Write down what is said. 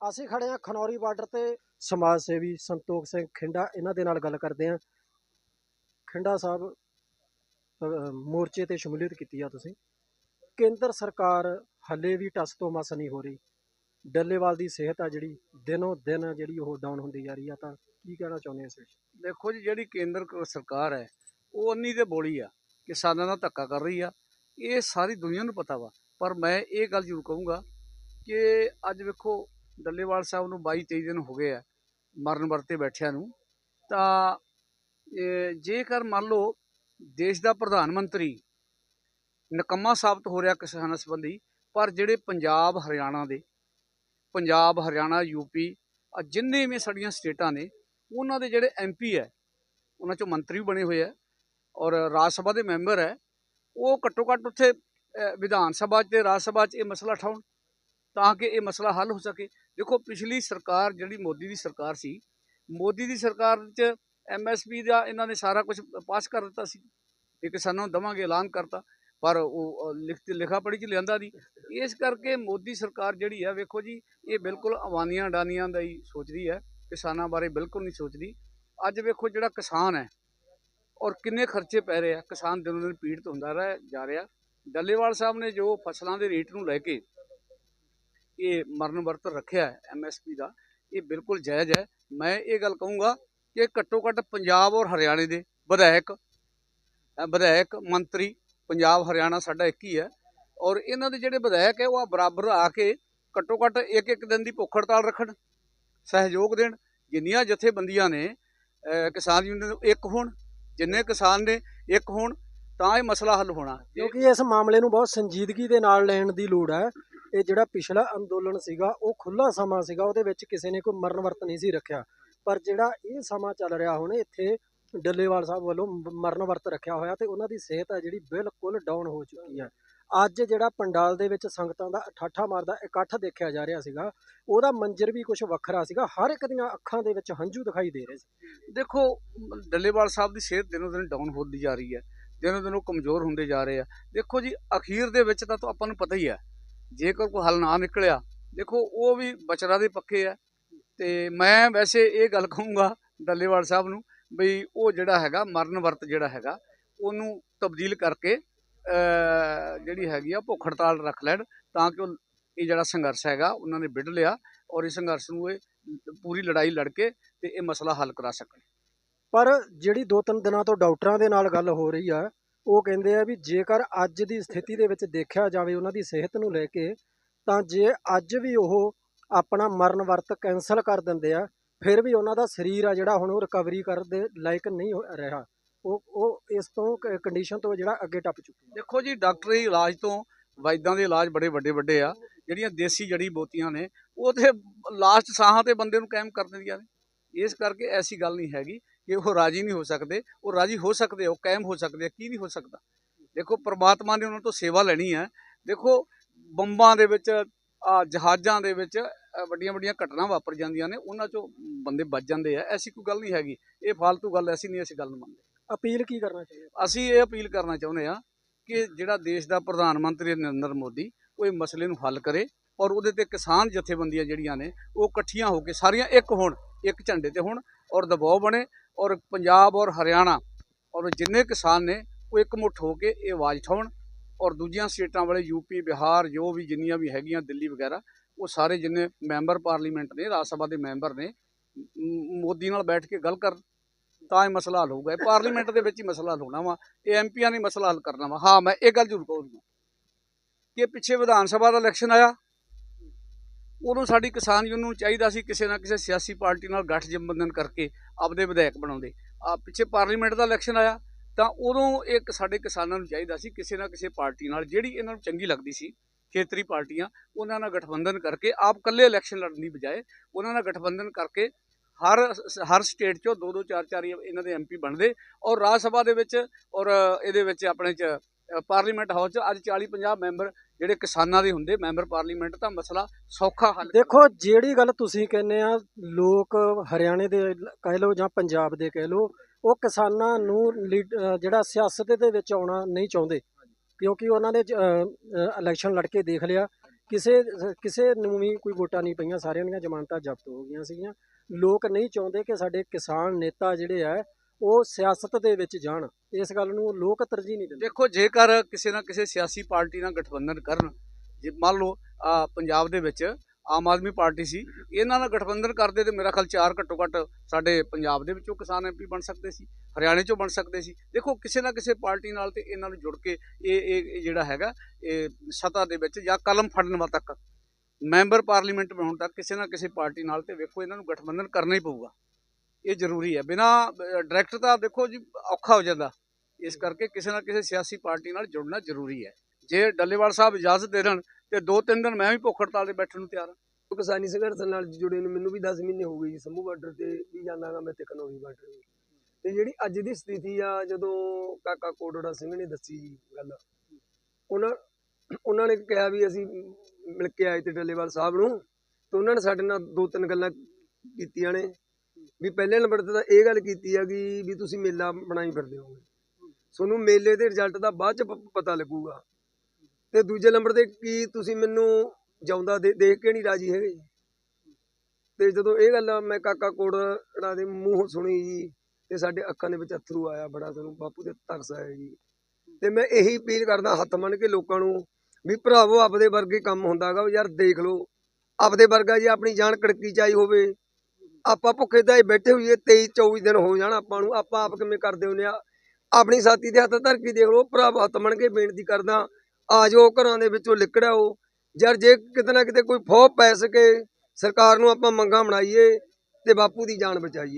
ਅਸੀਂ ਖੜੇ ਹਾਂ ਖਨੌਰੀ ਬਾਰਡਰ ਤੇ ਸਮਾਜ ਸੇਵੀ ਸੰਤੋਖ ਸਿੰਘ ਖਿੰਡਾ, ਇਹਨਾਂ ਦੇ ਨਾਲ ਗੱਲ ਕਰਦੇ ਹਾਂ। ਖਿੰਡਾ ਸਾਹਿਬ ਮੋਰਚੇ ਤੇ ਸ਼ਮੂਲੀਅਤ ਕੀਤੀ ਆ ਤੁਸੀਂ। ਕੇਂਦਰ ਸਰਕਾਰ ਹੱਲੇ ਵੀ ਟਸ ਤੋਂ ਮਸ ਨਹੀਂ ਹੋ ਰਹੀ। ਡੱਲੇਵਾਲ ਦੀ ਸਿਹਤ ਆ ਜਿਹੜੀ, ਦਿਨੋਂ ਦਿਨ ਜਿਹੜੀ ਉਹ ਡਾਊਨ ਹੁੰਦੀ ਜਾ ਰਹੀ ਆ, ਤਾਂ ਕੀ ਕਹਿਣਾ ਚਾਹੁੰਦੇ ਹੋ ਇਸ ਵਿੱਚ? ਦੇਖੋ ਜੀ, ਜਿਹੜੀ ਕੇਂਦਰ ਸਰਕਾਰ ਹੈ, ਉਹ ਅੰਨੀ ਤੇ ਬੋਲੀ ਆ, ਕਿਸਾਨਾਂ ਦਾ ਧੱਕਾ ਕਰ ਰਹੀ ਆ। ਇਹ ਸਾਰੀ ਦੁਨੀਆ ਨੂੰ ਪਤਾ ਵਾ। ਪਰ ਮੈਂ ਇਹ ਗੱਲ ਜ਼ਰੂਰ ਕਹੂੰਗਾ ਕਿ ਅੱਜ ਵੇਖੋ ਡੱਲੇਵਾਲ ਸਾਹਿਬ ਨੂੰ 22 23 ਦਿਨ ਹੋ ਗਏ ਆ ਮਰਨ ਵਰਤੇ ਬੈਠਿਆਂ ਨੂੰ। ਤਾਂ ਜੇਕਰ ਮੰਨ ਲਓ ਦੇਸ਼ ਦਾ ਪ੍ਰਧਾਨ ਮੰਤਰੀ ਨਕੰਮਾ ਸਾਬਤ ਹੋ ਰਿਹਾ ਕਿਸਾਨਾਂ ਸੰਬੰਧੀ, ਪਰ ਜਿਹੜੇ ਪੰਜਾਬ, ਹਰਿਆਣਾ ਦੇ, ਪੰਜਾਬ, ਹਰਿਆਣਾ ਯੂਪੀ ਆ ਜਿੰਨੇ ਵੀ ਸਾਡੀਆਂ ਸਟੇਟਾਂ ਨੇ, ਉਹਨਾਂ ਦੇ ਜਿਹੜੇ ਐਮਪੀ ਹੈ, ਉਹਨਾਂ ਚੋਂ ਮੰਤਰੀ ਵੀ ਬਣੇ ਹੋਏ ਆ ਔਰ ਰਾਜ ਸਭਾ ਦੇ ਮੈਂਬਰ ਹੈ, ਉਹ ਘੱਟੋ ਘੱਟ ਉੱਥੇ ਵਿਧਾਨ ਸਭਾ 'ਚ ਤੇ ਰਾਜ ਸਭਾ 'ਚ ਇਹ ਮਸਲਾ ਉਠਾਉਣ ਤਾਂ ਕਿ ਇਹ ਮਸਲਾ ਹੱਲ ਹੋ ਸਕੇ। ਦੇਖੋ ਪਿਛਲੀ ਸਰਕਾਰ ਜਿਹੜੀ ਮੋਦੀ ਦੀ ਸਰਕਾਰ ਸੀ ਮੋਦੀ ਦੀ ਸਰਕਾਰ 'ਚ ਐਮਐਸਪੀ ਦਾ ਇਹਨਾਂ ਨੇ ਸਾਰਾ ਕੁਝ ਪਾਸ ਕਰ ਦਿੱਤਾ ਸੀ। ਕਿ ਕਿਸਾਨਾਂ ਨੂੰ ਦਵਾਂਗੇ ਐਲਾਨ ਕਰਤਾ ਪਰ ਉਹ ਅਹ, ਲਿਖਤ ਲਿਖਾ ਪੜੀ 'ਚ ਲਿਆਂਦਾ ਨਹੀਂ ਇਸ ਕਰਕੇ ਮੋਦੀ ਸਰਕਾਰ ਜਿਹੜੀ ਹੈ ਵੇਖੋ ਜੀ ਇਹ ਬਿਲਕੁਲ ਅਵਾਨੀਆਂ ਡਾਨੀਆਂ ਦਾ ਹੀ ਸੋਚਦੀ ਹੈ ਕਿਸਾਨਾਂ ਬਾਰੇ ਬਿਲਕੁਲ ਨਹੀਂ ਸੋਚਦੀ। ਅੱਜ ਵੇਖੋ ਜਿਹੜਾ ਕਿਸਾਨ ਹੈ ਔਰ ਕਿੰਨੇ ਖਰਚੇ ਪੈ ਰਹੇ ਆ। ਕਿਸਾਨ ਦਿਨੋਂ ਦਿਨ ਪੀੜਤ ਹੁੰਦਾ ਰਹਿ ਜਾ ਰਿਹਾ। ਡੱਲੇਵਾਲ ਸਾਹਿਬ ਨੇ ਜੋ ਫਸਲਾਂ ਦੇ ਰੇਟ ਨੂੰ ਲੈ ਕੇ ਇਹ ਮਰਨ ਵਰਤ ਰੱਖਿਆ ਹੈ ਐਮਐਸਪੀ ਦਾ, ਇਹ ਬਿਲਕੁਲ ਜਾਇਜ਼ ਹੈ। ਮੈਂ ਇਹ ਗੱਲ ਕਹੂੰਗਾ ਕਿ ਘੱਟੋ ਘੱਟ ਪੰਜਾਬ ਔਰ ਹਰਿਆਣੇ ਦੇ ਵਿਧਾਇਕ ਵਿਧਾਇਕ, ਮੰਤਰੀ ਪੰਜਾਬ, ਹਰਿਆਣਾ ਸਾਡਾ ਇੱਕ ਹੀ ਹੈ ਔਰ ਇਹਨਾਂ ਦੇ ਜਿਹੜੇ ਵਿਧਾਇਕ ਹੈ ਉਹ ਬਰਾਬਰ ਆ ਕੇ ਘੱਟੋ ਘੱਟ ਇੱਕ ਇੱਕ ਦਿਨ ਦੀ ਭੁੱਖ ਹੜਤਾਲ ਰੱਖਣ, ਸਹਿਯੋਗ ਦੇਣ। ਜਿੰਨੀਆਂ ਜਥੇਬੰਦੀਆਂ ਨੇ ਕਿਸਾਨ ਯੂਨੀਅਨ ਇੱਕ ਹੋਣ, ਜਿੰਨੇ ਕਿਸਾਨ ਨੇ ਇੱਕ ਹੋਣ, ਤਾਂ ਇਹ ਮਸਲਾ ਹੱਲ ਹੋਣਾ। ਕਿਉਂਕਿ ਇਸ ਮਾਮਲੇ ਨੂੰ ਬਹੁਤ ਸੰਜੀਦਗੀ ਦੇ ਨਾਲ ਲੈਣ ਦੀ ਲੋੜ ਹੈ। ਇਹ ਜਿਹੜਾ ਪਿਛਲਾ ਅੰਦੋਲਨ ਸੀਗਾ, ਉਹ ਖੁੱਲਾ ਸਮਾਂ ਸੀਗਾ, ਉਹਦੇ ਵਿੱਚ ਕਿਸੇ ਨੇ ਕੋਈ ਮਰਨ ਵਰਤ ਨਹੀਂ ਸੀ ਰੱਖਿਆ। ਪਰ ਜਿਹੜਾ ਇਹ ਸਮਾਂ ਚੱਲ ਰਿਹਾ ਹੁਣ, ਇੱਥੇ ਡੱਲੇਵਾਲ ਸਾਹਿਬ ਵੱਲੋਂ ਮ- ਮਰਨ ਵਰਤ ਰੱਖਿਆ ਹੋਇਆ ਤੇ ਉਹਨਾਂ ਦੀ ਸਿਹਤ ਹੈ ਜਿਹੜੀ ਬਿਲਕੁਲ ਡਾਊਨ ਹੋ ਚੁੱਕੀ ਹੈ। ਅੱਜ ਜਿਹੜਾ ਪੰਡਾਲ ਦੇ ਵਿੱਚ ਸੰਗਤਾਂ ਦਾ ਠਾਠਾ ਮਾਰਦਾ, ਇਕੱਠ ਦੇਖਿਆ ਜਾ ਰਿਹਾ ਸੀਗਾ, ਉਹਦਾ ਮੰਜ਼ਰ ਵੀ ਕੁਝ ਵੱਖਰਾ ਸੀਗਾ, ਹਰ ਇੱਕ ਦੀਆਂ ਅੱਖਾਂ ਦੇ ਵਿੱਚ ਹੰਝੂ ਦਿਖਾਈ ਦੇ ਰਹੇ ਸੀ। ਦੇਖੋ, ਡੱਲੇਵਾਲ ਸਾਹਿਬ ਦੀ ਸਿਹਤ ਦਿਨੋ ਦਿਨ ਡਾਊਨ ਹੁੰਦੀ ਜਾ ਰਹੀ ਹੈ, ਦਿਨੋ ਦਿਨ ਉਹ ਕਮਜ਼ੋਰ ਹੁੰਦੇ ਜਾ ਰਹੇ ਆ। ਦੇਖੋ ਜੀ, ਅਖੀਰ ਦੇ ਵਿੱਚ ਤਾਂ ਆਪਾਂ ਨੂੰ ਪਤਾ ਹੀ ਹੈ ਜੇਕਰ ਕੋਈ ਹੱਲ ਨਾ ਨਿਕਲਿਆ, ਦੇਖੋ ਉਹ ਵੀ ਬਚਰਾ ਦੇ ਪੱਕੇ ਆ। ਤੇ ਮੈਂ ਵੈਸੇ ਇਹ ਗੱਲ ਕਹੂੰਗਾ ਡੱਲੇਵਾਲ ਸਾਹਿਬ ਨੂੰ ਬਈ ਉਹ ਜਿਹੜਾ ਹੈਗਾ, ਮਰਨ ਵਰਤ ਜਿਹੜਾ ਹੈਗਾ, ਉਹਨੂੰ ਤਬਦੀਲ ਕਰਕੇ ਜਿਹੜੀ ਹੈਗੀ ਆ, ਭੁੱਖ ਹੜਤਾਲ ਰੱਖ ਲੈਣ ਤਾਂ ਕਿ ਉਹ ਇਹ ਜਿਹੜਾ ਸੰਘਰਸ਼ ਹੈਗਾ, ਉਹਨਾਂ ਨੇ ਵਿੱਢ ਲਿਆ ਔਰ ਇਸ ਸੰਘਰਸ਼ ਨੂੰ ਇਹ ਪੂਰੀ ਲੜਾਈ ਲੜ ਕੇ ਤੇ ਇਹ ਮਸਲਾ ਹੱਲ ਕਰਾ ਸਕਣ। ਪਰ ਜਿਹੜੀ ਦੋ ਤਿੰਨ ਦਿਨਾਂ ਤੋਂ ਡਾਕਟਰਾਂ ਦੇ ਨਾਲ ਗੱਲ ਹੋ ਰਹੀ ਆ ਉਹ ਕਹਿੰਦੇ ਆ ਵੀ ਜੇਕਰ ਅੱਜ ਦੀ ਸਥਿਤੀ ਦੇ ਵਿੱਚ ਦੇਖਿਆ ਜਾਵੇ ਉਹਨਾਂ ਦੀ ਸਿਹਤ ਨੂੰ ਲੈ ਕੇ, ਤਾਂ ਜੇ ਅੱਜ ਵੀ ਉਹ ਆਪਣਾ ਮਰਨ ਵਰਤ ਕੈਨਸਲ ਕਰ ਦਿੰਦੇ ਆ, ਫਿਰ ਵੀ ਉਹਨਾਂ ਦਾ ਸਰੀਰ ਆ ਜਿਹੜਾ ਹੁਣ ਉਹ ਰਿਕਵਰੀ ਕਰਨ ਦੇ ਲਾਇਕ ਨਹੀਂ ਹੋ ਰਿਹਾ। ਉਹ ਉਹ ਇਸ ਤੋਂ ਕੰਡੀਸ਼ਨ ਤੋਂ ਜਿਹੜਾ ਅੱਗੇ ਟੱਪ ਚੁੱਕੀ ਦੇਖੋ ਜੀ, ਡਾਕਟਰੀ ਇਲਾਜ ਤੋਂ ਵਾਇਦਾਂ ਦੇ ਇਲਾਜ ਬੜੇ ਵੱਡੇ ਵੱਡੇ ਆ, ਜਿਹੜੀਆਂ ਦੇਸੀ ਜੜੀ ਬੋਤੀਆਂ ਨੇ, ਉਹ ਤੇ ਲਾਸਟ ਸਾਹਾਂ ਤੇ ਬੰਦੇ ਨੂੰ ਕਾਇਮ ਕਰ ਦਿੰਦੀਆਂ ਨੇ। ਇਸ ਕਰਕੇ ਐਸੀ ਗੱਲ ਨਹੀਂ ਹੈਗੀ। ਕਿ ਉਹ ਰਾਜੀ ਨਹੀਂ ਹੋ ਸਕਦੇ ਉਹ ਰਾਜੀ ਹੋ ਸਕਦੇ ਆ, ਉਹ ਕਾਇਮ ਹੋ ਸਕਦੇ ਆ ਕੀ ਨਹੀਂ ਹੋ ਸਕਦਾ? ਦੇਖੋ ਪ੍ਰਮਾਤਮਾ ਨੇ ਉਹਨਾਂ ਤੋਂ ਸੇਵਾ ਲੈਣੀ ਹੈ ਦੇਖੋ ਬੰਬਾਂ ਦੇ ਵਿੱਚ ਆ ਜਹਾਜ਼ਾਂ ਦੇ ਵਿੱਚ ਵੱਡੀਆਂ ਵੱਡੀਆਂ ਘਟਨਾ ਵਾਪਰ ਜਾਂਦੀਆਂ ਨੇ ਉਹਨਾਂ ਚੋਂ ਬੰਦੇ ਬਚ ਜਾਂਦੇ ਆ। ਐਸੀ ਕੋਈ ਗੱਲ ਨਹੀਂ ਹੈਗੀ। ਇਹ ਫालतू ਗੱਲ ਐਸੀ ਨਹੀਂ ਅਸੀਂ ਗੱਲ ਨੂੰ ਮੰਨਦੇ। ਅਪੀਲ ਕੀ ਕਰਨਾ ਚਾਹੀਦਾ? ਅਸੀਂ ਇਹ ਅਪੀਲ ਕਰਨਾ ਚਾਹੁੰਦੇ ਹਾਂ ਕਿ ਜਿਹੜਾ ਦੇਸ਼ ਦਾ ਪ੍ਰਧਾਨ ਮੰਤਰੀ ਨਰਿੰਦਰ ਮੋਦੀ ਉਹ ਇਹ ਮਸਲੇ ਨੂੰ ਹੱਲ ਕਰੇ ਔਰ ਉਹਦੇ ਤੇ ਕਿਸਾਨ ਜਥੇਬੰਦੀਆਂ ਜਿਹੜੀਆਂ ਨੇ ਉਹ ਇਕੱਠੀਆਂ ਹੋ ਕੇ ਸਾਰੀਆਂ ਇੱਕ ਹੋਣ ਇੱਕ ਝੰਡੇ ਤੇ ਹੋਣ ਔਰ ਦਬਾਅ ਬਣੇ ਔਰ ਪੰਜਾਬ ਔਰ ਹਰਿਆਣਾ ਔਰ ਜਿੰਨੇ ਕਿਸਾਨ ਨੇ ਉਹ ਇਕਮੁੱਠ ਹੋ ਕੇ ਇਹ ਆਵਾਜ਼ ਉਠਾਉਣ ਔਰ ਦੂਜੀਆਂ ਸਟੇਟਾਂ ਵਾਲੇ ਯੂਪੀ, ਬਿਹਾਰ ਜੋ ਵੀ ਜਿੰਨੀਆਂ ਵੀ ਹੈਗੀਆਂ ਦਿੱਲੀ ਵਗੈਰਾ, ਉਹ ਸਾਰੇ ਜਿੰਨੇ ਮੈਂਬਰ ਪਾਰਲੀਮੈਂਟ ਨੇ, ਰਾਜ ਸਭਾ ਦੇ ਮੈਂਬਰ ਨੇ ਮੋਦੀ ਨਾਲ ਬੈਠ ਕੇ ਗੱਲ ਕਰਨ, ਤਾਂ ਇਹ ਮਸਲਾ ਹੱਲ ਹੋਊਗਾ। ਇਹ ਪਾਰਲੀਮੈਂਟ ਦੇ ਵਿੱਚ ਹੀ ਮਸਲਾ ਹੱਲ ਹੋਣਾ ਵਾ। ਇਹ ਐਮਪੀਆਂ ਨੇ ਮਸਲਾ ਹੱਲ ਕਰਨਾ ਵਾ। ਹਾਂ, ਮੈਂ ਇਹ ਗੱਲ ਜ਼ਰੂਰ ਕਹੂੰਗਾ ਕਿ ਪਿੱਛੇ ਵਿਧਾਨ ਸਭਾ ਦਾ ਇਲੈਕਸ਼ਨ ਆਇਆ। ਉਦੋਂ ਸਾਡੀ ਕਿਸਾਨ ਯੂਨੀਅਨ ਨੂੰ ਚਾਹੀਦਾ ਸੀ ਕਿਸੇ ਨਾ ਕਿਸੇ ਸਿਆਸੀ ਪਾਰਟੀ ਨਾਲ ਗੱਠਜਬੰਧਨ ਕਰਕੇ ਆਪਦੇ ਵਿਧਾਇਕ ਬਣਾਉਂਦੇ। ਆ ਪਿੱਛੇ ਪਾਰਲੀਮੈਂਟ ਦਾ ਇਲੈਕਸ਼ਨ ਆਇਆ, ਤਾਂ ਉਦੋਂ ਇੱਕ ਸਾਡੇ ਕਿਸਾਨਾਂ ਨੂੰ ਚਾਹੀਦਾ ਸੀ ਕਿਸੇ ਨਾ ਕਿਸੇ ਪਾਰਟੀ ਨਾਲ ਜਿਹੜੀ ਇਹਨਾਂ ਨੂੰ ਚੰਗੀ ਲੱਗਦੀ ਸੀ, ਖੇਤਰੀ ਪਾਰਟੀਆਂ, ਉਹਨਾਂ ਨਾਲ ਗਠਬੰਧਨ ਕਰਕੇ ਆਪ ਇਕੱਲੇ ਇਲੈਕਸ਼ਨ ਲੜਨ ਦੀ ਬਜਾਏ ਉਹਨਾਂ ਨਾਲ ਗਠਬੰਧਨ ਕਰਕੇ ਹਰ ਹਰ ਸਟੇਟ 'ਚੋਂ ਦੋ ਦੋ ਚਾਰ ਚਾਰ ਇਹਨਾਂ ਦੇ ਐਮਪੀ ਬਣਦੇ ਔਰ ਰਾਜ ਸਭਾ ਦੇ ਵਿੱਚ ਔਰ ਇਹਦੇ ਵਿੱਚ ਆਪਣੇ 'ਚ ਪਾਰਲੀਮੈਂਟ ਹਾਊਸ 'ਚ ਅੱਜ 40 50 ਮੈਂਬਰ ਜਿਹੜੇ ਕਿਸਾਨਾਂ ਦੇ ਹੁੰਦੇ ਮੈਂਬਰ ਪਾਰਲੀਮੈਂਟ, ਤਾਂ ਮਸਲਾ ਸੌਖਾ ਹੱਲ ਦੇਖੋ, ਜਿਹੜੀ ਗੱਲ ਤੁਸੀਂ ਕਹਿੰਦੇ ਆ, ਲੋਕ ਹਰਿਆਣੇ ਦੇ ਕਹਿ ਲਓ ਜਾਂ ਪੰਜਾਬ ਦੇ ਕਹਿ ਲਓ, ਉਹ ਕਿਸਾਨਾਂ ਨੂੰ ਲੀਡ- ਜਿਹੜਾ ਸਿਆਸਤ ਦੇ ਵਿੱਚ ਆਉਣਾ ਨਹੀਂ ਚਾਹੁੰਦੇ। ਕਿਉਂਕਿ ਉਹਨਾਂ ਨੇ ਇਲੈਕਸ਼ਨ ਲੜ ਕੇ ਦੇਖ ਲਿਆ। ਕਿਸੇ ਕਿਸੇ ਨੂੰ ਵੀ ਕੋਈ ਵੋਟਾਂ ਨਹੀਂ ਪਈਆਂ, ਸਾਰਿਆਂ ਦੀਆਂ ਜ਼ਮਾਨਤਾਂ ਜ਼ਬਤ ਹੋ ਗਈਆਂ ਸੀਗੀਆਂ। ਲੋਕ ਨਹੀਂ ਚਾਹੁੰਦੇ ਕਿ ਸਾਡੇ ਕਿਸਾਨ ਨੇਤਾ ਜਿਹੜੇ ਆ ਉਹ ਸਿਆਸਤ ਦੇ ਵਿੱਚ ਜਾਣ, ਇਸ ਗੱਲ ਨੂੰ ਲੋਕ ਤਰਜੀਹ ਨਹੀਂ ਦਿੰਦੇ। ਦੇਖੋ, ਜੇਕਰ ਕਿਸੇ ਨਾ ਕਿਸੇ ਸਿਆਸੀ ਪਾਰਟੀ ਨਾਲ ਗਠਬੰਧਨ ਕਰਨ, ਜੇ ਮੰਨ ਲਓ ਪੰਜਾਬ ਦੇ ਵਿੱਚ ਆਮ ਆਦਮੀ ਪਾਰਟੀ ਸੀ, ਇਹਨਾਂ ਨਾਲ ਗਠਬੰਧਨ ਕਰਦੇ ਤੇ ਮੇਰਾ ਖਿਆਲ ਚਾਰ ਘੱਟੋ ਘੱਟ ਸਾਡੇ ਪੰਜਾਬ ਦੇ ਵਿੱਚੋਂ ਕਿਸਾਨ ਐਮਪੀ ਬਣ ਸਕਦੇ ਸੀ, ਹਰਿਆਣੇ ਚੋਂ ਬਣ ਸਕਦੇ ਸੀ। ਦੇਖੋ, ਕਿਸੇ ਨਾ ਕਿਸੇ ਪਾਰਟੀ ਨਾਲ ਤੇ ਇਹਨਾਂ ਨੂੰ ਜੁੜ ਕੇ ਇਹ ਇਹ ਜਿਹੜਾ ਹੈਗਾ, ਇਹ ਸਤਾ ਦੇ ਵਿੱਚ ਜਾਂ ਕਲਮ ਫੜਨ ਵਾ ਤੱਕ, ਮੈਂਬਰ ਪਾਰਲੀਮੈਂਟ ਬਣਾਉਣ ਤੱਕ ਕਿਸੇ ਨਾ ਕਿਸੇ ਪਾਰਟੀ ਨਾਲ ਤੇ ਵੇਖੋ ਇਹਨਾਂ ਨੂੰ ਗਠਬੰਧਨ ਕਰਨਾ ਹੀ ਪਊਗਾ। ਇਹ ਜ਼ਰੂਰੀ ਹੈ। ਬਿਨਾ ਡਾਇਰੈਕਟਰ ਤਾਂ ਦੇਖੋ ਜੀ ਔਖਾ ਹੋ ਜਾਂਦਾ। ਇਸ ਕਰਕੇ ਕਿਸੇ ਨਾ ਕਿਸੇ ਸਿਆਸੀ ਪਾਰਟੀ ਨਾਲ ਜੁੜਨਾ ਜ਼ਰੂਰੀ ਹੈ। ਜੇ ਡੱਲੇਵਾਲ ਸਾਹਿਬ ਇਜਾਜ਼ਤ ਦੇ ਦੇਣ, ਤੇ ਦੋ ਤਿੰਨ ਦਿਨ ਮੈਂ ਵੀ ਭੁੱਖ ਹੜਤਾਲ ਤੇ ਬੈਠਣ ਨੂੰ ਤਿਆਰ ਹਾਂ। ਕਿਸਾਨੀ ਸੰਘਰਸ਼ ਨਾਲ ਜੁੜੇ ਨੂੰ ਮੈਨੂੰ ਵੀ 10 ਮਹੀਨੇ ਹੋ ਗਏ ਜੀ ਸੰਭੂ ਬਾਰਡਰ ਤੇ ਵੀ ਜਾਂਦਾਗਾ ਮੈਂ ਤੇ ਕਨੌਰੀ ਬਾਰਡਰ ਵੀ ਤੇ ਜਿਹੜੀ ਅੱਜ ਦੀ ਸਥਿਤੀ ਆ, ਜਦੋਂ ਕਾਕਾ ਕੋਟੜਾ ਸਿੰਘ ਨੇ ਦੱਸੀ ਜੀ ਗੱਲ, ਉਹਨਾਂ ਉਹਨਾਂ ਨੇ ਕਿਹਾ ਵੀ ਅਸੀਂ ਮਿਲ ਕੇ ਆਏ ਤੇ ਡੱਲੇਵਾਲ ਸਾਹਿਬ ਨੂੰ, ਤੇ ਉਹਨਾਂ ਨੇ ਸਾਡੇ ਨਾਲ ਦੋ ਤਿੰਨ ਗੱਲਾਂ ਕੀਤੀਆਂ ਨੇ। ਵੀ ਪਹਿਲੇ ਨੰਬਰ ਤੇ ਤਾਂ ਇਹ ਗੱਲ ਕੀਤੀ ਆ ਕਿ ਵੀ ਤੁਸੀਂ ਮੇਲਾ ਬਣਾਈ ਫਿਰਦੇ ਹੋਗੇ ਤੁਹਾਨੂੰ ਮੇਲੇ ਦੇ ਰਿਜ਼ਲਟ ਦਾ ਬਾਅਦ ਚ ਪ- ਪਤਾ ਲੱਗੂਗਾ। ਤੇ ਦੂਜੇ ਨੰਬਰ ਤੇ ਕੀ ਤੁਸੀਂ ਮੈਨੂੰ ਜਾਉਂਦਾ ਦੇ- ਦੇਖ ਕੇ ਨਹੀਂ ਰਾਜੀ ਹੈਗੇ ਤੇ ਜਦੋਂ ਇਹ ਗੱਲ ਮੈਂ ਕਾਕਾ ਕੋੜਾ ਦੇ ਮੂੰਹ ਸੁਣੀ ਜੀ, ਤੇ ਸਾਡੇ ਅੱਖਾਂ ਦੇ ਵਿੱਚ ਅਥਰੂ ਆਇਆ ਬੜਾ ਸਾਨੂੰ, ਬਾਪੂ ਦੇ ਤਰਸ ਆਇਆ ਜੀ। ਤੇ ਮੈਂ ਇਹੀ ਅਪੀਲ ਕਰਦਾ ਹੱਥ ਮੰਨ ਕੇ ਲੋਕਾਂ ਨੂੰ ਵੀ ਭਰਾਵੋ, ਆਪਦੇ ਵਰਗੇ ਕੰਮ ਹੁੰਦਾਗਾ ਯਾਰ ਦੇਖ ਲਓ। ਆਪਦੇ ਵਰਗਾ ਜੇ ਆਪਣੀ ਜਾਨ ਕੜਕੀ ਚਾਈ ਹੋਵੇ ਆਪਾਂ ਭੁੱਖੇ ਤਾਂ ਬੈਠੇ ਹੋਈਏ 23 24 ਦਿਨ ਹੋ ਜਾਣ ਆਪਾਂ ਨੂੰ, ਆਪਾਂ ਆਪ ਕਿਵੇਂ ਕਰਦੇ ਹੁੰਦੇ ਆ? ਆਪਣੀ ਸਾਥੀ ਦੇ ਹੱਥ ਧਰ ਕੇ ਦੇਖ ਲਓ, ਭਰਾ ਹੱਥ ਮੰਨ ਕੇ ਬੇਨਤੀ ਕਰਦਾ, ਆ ਜਾਓ ਘਰਾਂ ਦੇ ਵਿੱਚੋਂ ਲਿਕੜਾਓ ਯਾਰ ਜੇ ਕਿਤੇ ਨਾ ਕਿਤੇ ਕੋਈ ਫੋਹ ਪੈ ਸਕੇ, ਸਰਕਾਰ ਨੂੰ ਆਪਾਂ ਮੰਗਾਂ ਬਣਾਈਏ ਤੇ ਬਾਪੂ ਦੀ ਜਾਨ ਬਚਾਈਏ।